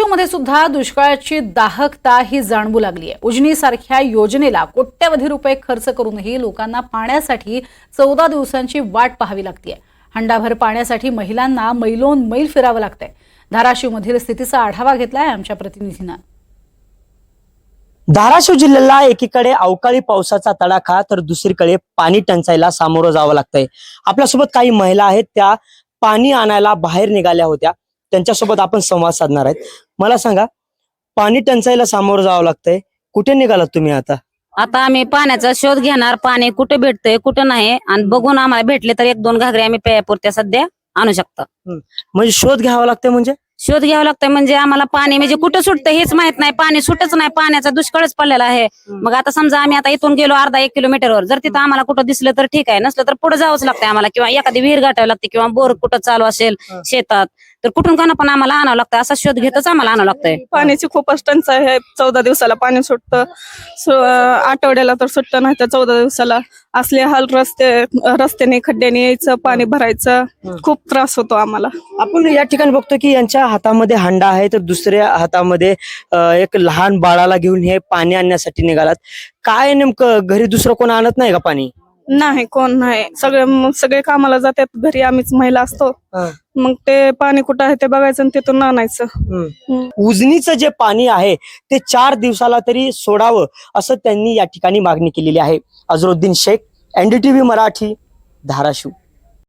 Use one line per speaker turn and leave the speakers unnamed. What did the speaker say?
मध्ये सुद्धा दुष्काळाची दाहकता ही जाणवू लागली आहे उजनी सारख्या योजनेला कोट्यवधी रुपये खर्च करूनही लोकांना पाण्यासाठी चौदा दिवसांची वाट पाहावी लागते हंडाभर पाण्यासाठी महिलांना मैलोन मैल फिरावं लागतंय. धाराशिवमधील स्थितीचा आढावा घेतलाय आमच्या प्रतिनिधीनं.
धाराशिव जिल्ह्याला एकीकडे अवकाळी पावसाचा तडाखा तर दुसरीकडे पाणी टंचाईला सामोरं जावं लागतंय. आपल्यासोबत काही महिला आहेत त्या पाणी आणायला बाहेर निघाल्या होत्या. त्यांच्यासोबत आपण संवाद साधणार आहेत. मला सांगा पाणी टंचाईला सामोरं जावं लागतंय. कुठे निघालात तुम्ही आता?
आता आम्ही पाण्याचा शोध घेणार. पाणी कुठे भेटतंय कुठं नाही. आणि बघून आम्हाला भेटले तर एक दोन घागरे आम्ही प्यापुरत्या सध्या आणू शकतो.
म्हणजे शोध घ्यावा लागतंय म्हणजे?
शोध घ्यावं लागतंय म्हणजे आम्हाला पाणी म्हणजे कुठं सुटतं हेच माहीत नाही. पाणी सुटच नाही. पाण्याचा दुष्काळच पडलेला आहे. मग आता समजा आम्ही आता इथून गेलो अर्धा एक किलोमीटरवर जर तिथं आम्हाला कुठं दिसलं तर ठीक आहे. नसलं तर पुढे जावंच लागतंय आम्हाला. किंवा एखादी विहीर गाठावी लागते किंवा बोर कुठं चालू असेल. शेतात. तर कुठून का पण आम्हाला आणावं लागतं. असा शोध घेतच आम्हाला आणावं लागतंय.
पाण्याची खूपच टंचाई आहे. चौदा दिवसाला पाणी सुटतं. सो- आठवड्याला तर सुटतं नाही तर चौदा दिवसाला असले हाल रस्ते रस्त्याने खड्ड्याने यायचं पाणी भरायचं. खूप त्रास होतो आम्हाला.
आपण या ठिकाणी बघतो की यांच्या हातामध्ये हांडा आहे तर दुसऱ्या हातामध्ये अं, एक लहान बाळाला घेऊन हे पाणी आणण्यासाठी निघालात. काय नेमकं घरी दुसरं कोण आणत नाही का पाणी?
नाही कोण नाही सगळे म- सगळे कामाला जातात घरी आम्हीच महिला असतो
हं.
मग ते पाणी कुठं आहे ते बघायचं आणि तिथून आणायचं
हम्म.
हम्म.
उजनीचं जे पाणी आहे ते चार दिवसाला तरी सोडावं असं त्यांनी या ठिकाणी मागणी केलेली आहे अझरुद्दीन शेख एनडीटीव्ही मराठी धाराशिव